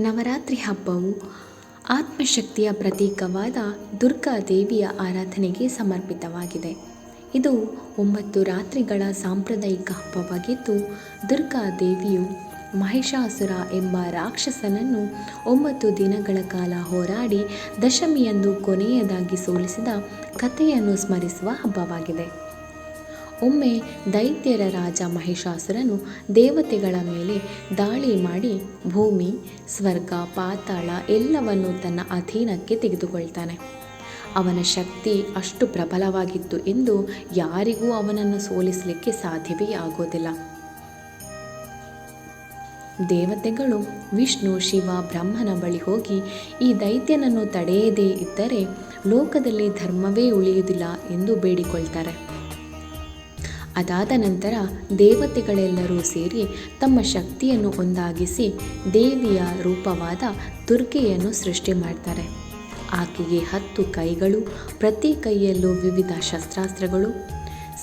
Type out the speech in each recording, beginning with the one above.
ನವರಾತ್ರಿ ಹಬ್ಬವು ಆತ್ಮಶಕ್ತಿಯ ಪ್ರತೀಕವಾದ ದುರ್ಗಾ ದೇವಿಯ ಆರಾಧನೆಗೆ ಸಮರ್ಪಿತವಾಗಿದೆ. ಇದು ಒಂಬತ್ತು ರಾತ್ರಿಗಳ ಸಾಂಪ್ರದಾಯಿಕ ಹಬ್ಬವಾಗಿದ್ದು, ದುರ್ಗಾ ದೇವಿಯು ಮಹಿಷಾಸುರ ಎಂಬ ರಾಕ್ಷಸನನ್ನು ಒಂಬತ್ತು ದಿನಗಳ ಕಾಲ ಹೋರಾಡಿ ದಶಮಿಯಂದು ಕೊನೆಯದಾಗಿ ಸೋಲಿಸಿದ ಕಥೆಯನ್ನು ಸ್ಮರಿಸುವ ಹಬ್ಬವಾಗಿದೆ. ಒಮ್ಮೆ ದೈತ್ಯರ ರಾಜ ಮಹಿಷಾಸುರನು ದೇವತೆಗಳ ಮೇಲೆ ದಾಳಿ ಮಾಡಿ ಭೂಮಿ, ಸ್ವರ್ಗ, ಪಾತಾಳ ಎಲ್ಲವನ್ನು ತನ್ನ ಅಧೀನಕ್ಕೆ ತೆಗೆದುಕೊಳ್ತಾನೆ. ಅವನ ಶಕ್ತಿ ಅಷ್ಟು ಪ್ರಬಲವಾಗಿತ್ತು ಎಂದು ಯಾರಿಗೂ ಅವನನ್ನು ಸೋಲಿಸಲಿಕ್ಕೆ ಸಾಧ್ಯವೇ ಆಗೋದಿಲ್ಲ. ದೇವತೆಗಳು ವಿಷ್ಣು, ಶಿವ, ಬ್ರಹ್ಮನ ಬಳಿ ಹೋಗಿ ಈ ದೈತ್ಯನನ್ನು ತಡೆಯದೇ ಇದ್ದರೆ ಲೋಕದಲ್ಲಿ ಧರ್ಮವೇ ಉಳಿಯುವುದಿಲ್ಲ ಎಂದು ಬೇಡಿಕೊಳ್ತಾರೆ. ಅದಾದ ನಂತರ ದೇವತೆಗಳೆಲ್ಲರೂ ಸೇರಿ ತಮ್ಮ ಶಕ್ತಿಯನ್ನು ಒಂದಾಗಿಸಿ ದೇವಿಯ ರೂಪವಾದ ದುರ್ಗೆಯನ್ನು ಸೃಷ್ಟಿ ಮಾಡ್ತಾರೆ. ಆಕೆಗೆ ಹತ್ತು ಕೈಗಳು, ಪ್ರತಿ ಕೈಯಲ್ಲೂ ವಿವಿಧ ಶಸ್ತ್ರಾಸ್ತ್ರಗಳು.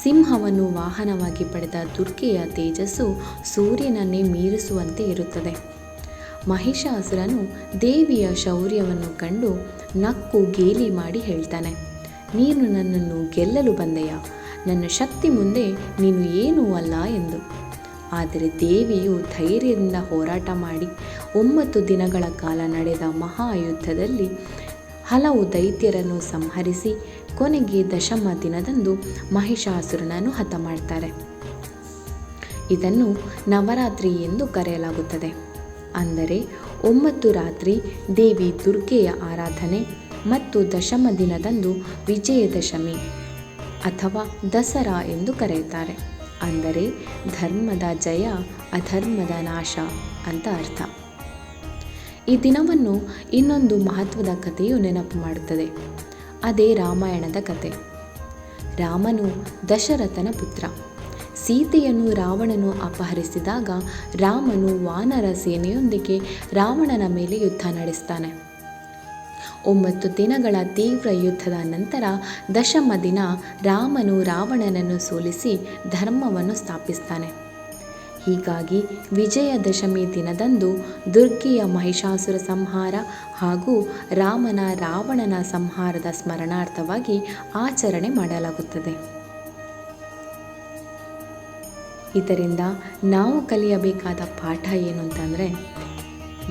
ಸಿಂಹವನ್ನು ವಾಹನವಾಗಿ ಪಡೆದ ದುರ್ಗೆಯ ತೇಜಸ್ಸು ಸೂರ್ಯನನ್ನೇ ಮೀರಿಸುವಂತೆ ಇರುತ್ತದೆ. ಮಹಿಷಾಸುರನು ದೇವಿಯ ಶೌರ್ಯವನ್ನು ಕಂಡು ನಕ್ಕು ಗೇಲಿ ಮಾಡಿ ಹೇಳ್ತಾನೆ, ನೀನು ನನ್ನನ್ನು ಗೆಲ್ಲಲು ಬಂದೆಯಾ? ನನ್ನ ಶಕ್ತಿ ಮುಂದೆ ನೀನು ಏನೂ ಅಲ್ಲ ಎಂದು. ಆದರೆ ದೇವಿಯು ಧೈರ್ಯದಿಂದ ಹೋರಾಟ ಮಾಡಿ ಒಂಬತ್ತು ದಿನಗಳ ಕಾಲ ನಡೆದ ಮಹಾಯುದ್ಧದಲ್ಲಿ ಹಲವು ದೈತ್ಯರನ್ನು ಸಂಹರಿಸಿ ಕೊನೆಗೆ ದಶಮ ದಿನದಂದು ಮಹಿಷಾಸುರನನ್ನು ಹತ ಮಾಡ್ತಾರೆ. ಇದನ್ನು ನವರಾತ್ರಿ ಎಂದು ಕರೆಯಲಾಗುತ್ತದೆ. ಅಂದರೆ ಒಂಬತ್ತು ರಾತ್ರಿ ದೇವಿ ದುರ್ಗೆಯ ಆರಾಧನೆ ಮತ್ತು ದಶಮ ದಿನದಂದು ವಿಜಯದಶಮಿ. ಅಥವಾ ದಸರಾ ಎಂದು ಕರೆಯುತ್ತಾರೆ. ಅಂದರೆ ಧರ್ಮದ ಜಯ, ಅಧರ್ಮದ ನಾಶ ಅಂತ ಅರ್ಥ. ಈ ದಿನವನ್ನು ಇನ್ನೊಂದು ಮಹತ್ವದ ಕಥೆಯು ನೆನಪು ಮಾಡುತ್ತದೆ. ಅದೇ ರಾಮಾಯಣದ ಕತೆ ರಾಮನು ದಶರಥನ ಪುತ್ರ. ಸೀತೆಯನ್ನು ರಾವಣನು ಅಪಹರಿಸಿದಾಗ ರಾಮನು ವಾನರ ಸೇನೆಯೊಂದಿಗೆ ರಾವಣನ ಮೇಲೆ ಯುದ್ಧ ನಡೆಸ್ತಾನೆ. ಒಂಬತ್ತು ದಿನಗಳ ತೀವ್ರ ಯುದ್ಧದ ನಂತರ ದಶಮ ದಿನ ರಾಮನು ರಾವಣನನ್ನು ಸೋಲಿಸಿ ಧರ್ಮವನ್ನು ಸ್ಥಾಪಿಸ್ತಾನೆ. ಹೀಗಾಗಿ ವಿಜಯದಶಮಿ ದಿನದಂದು ದುರ್ಗೆಯ ಮಹಿಷಾಸುರ ಸಂಹಾರ ಹಾಗೂ ರಾಮನ ರಾವಣನ ಸಂಹಾರದ ಸ್ಮರಣಾರ್ಥವಾಗಿ ಆಚರಣೆ ಮಾಡಲಾಗುತ್ತದೆ. ಇದರಿಂದ ನಾವು ಕಲಿಯಬೇಕಾದ ಪಾಠ ಏನು ಅಂತಂದರೆ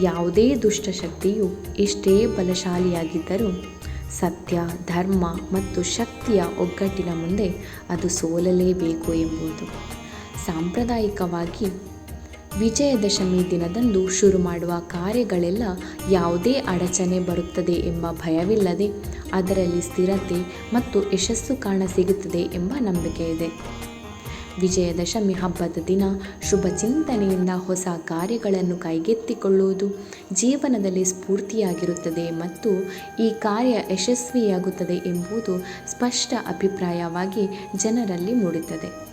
ಯಾವುದೇ ದುಷ್ಟಶಕ್ತಿಯು ಎಷ್ಟೇ ಬಲಶಾಲಿಯಾಗಿದ್ದರೂ ಸತ್ಯ, ಧರ್ಮ ಮತ್ತು ಶಕ್ತಿಯ ಒಗ್ಗಟ್ಟಿನ ಮುಂದೆ ಅದು ಸೋಲಲೇಬೇಕು ಎಂಬುದು. ಸಾಂಪ್ರದಾಯಿಕವಾಗಿ ವಿಜಯದಶಮಿ ದಿನದಂದು ಶುರು ಮಾಡುವ ಕಾರ್ಯಗಳೆಲ್ಲ ಯಾವುದೇ ಅಡಚಣೆ ಬರುತ್ತದೆ ಎಂಬ ಭಯವಿಲ್ಲದೆ ಅದರಲ್ಲಿ ಸ್ಥಿರತೆ ಮತ್ತು ಯಶಸ್ಸು ಕಾಣಸಿಗುತ್ತದೆ ಎಂಬ ನಂಬಿಕೆ ಇದೆ ವಿಜಯದಶಮಿ ಹಬ್ಬದ ದಿನ ಶುಭ ಚಿಂತನೆಯಿಂದ ಹೊಸ ಕಾರ್ಯಗಳನ್ನು ಕೈಗೆತ್ತಿಕೊಳ್ಳುವುದು ಜೀವನದಲ್ಲಿ ಸ್ಫೂರ್ತಿಯಾಗಿರುತ್ತದೆ ಮತ್ತು ಈ ಕಾರ್ಯ ಯಶಸ್ವಿಯಾಗುತ್ತದೆ ಎಂಬುದು ಸ್ಪಷ್ಟ ಅಭಿಪ್ರಾಯವಾಗಿ ಜನರಲ್ಲಿ ಮೂಡುತ್ತದೆ.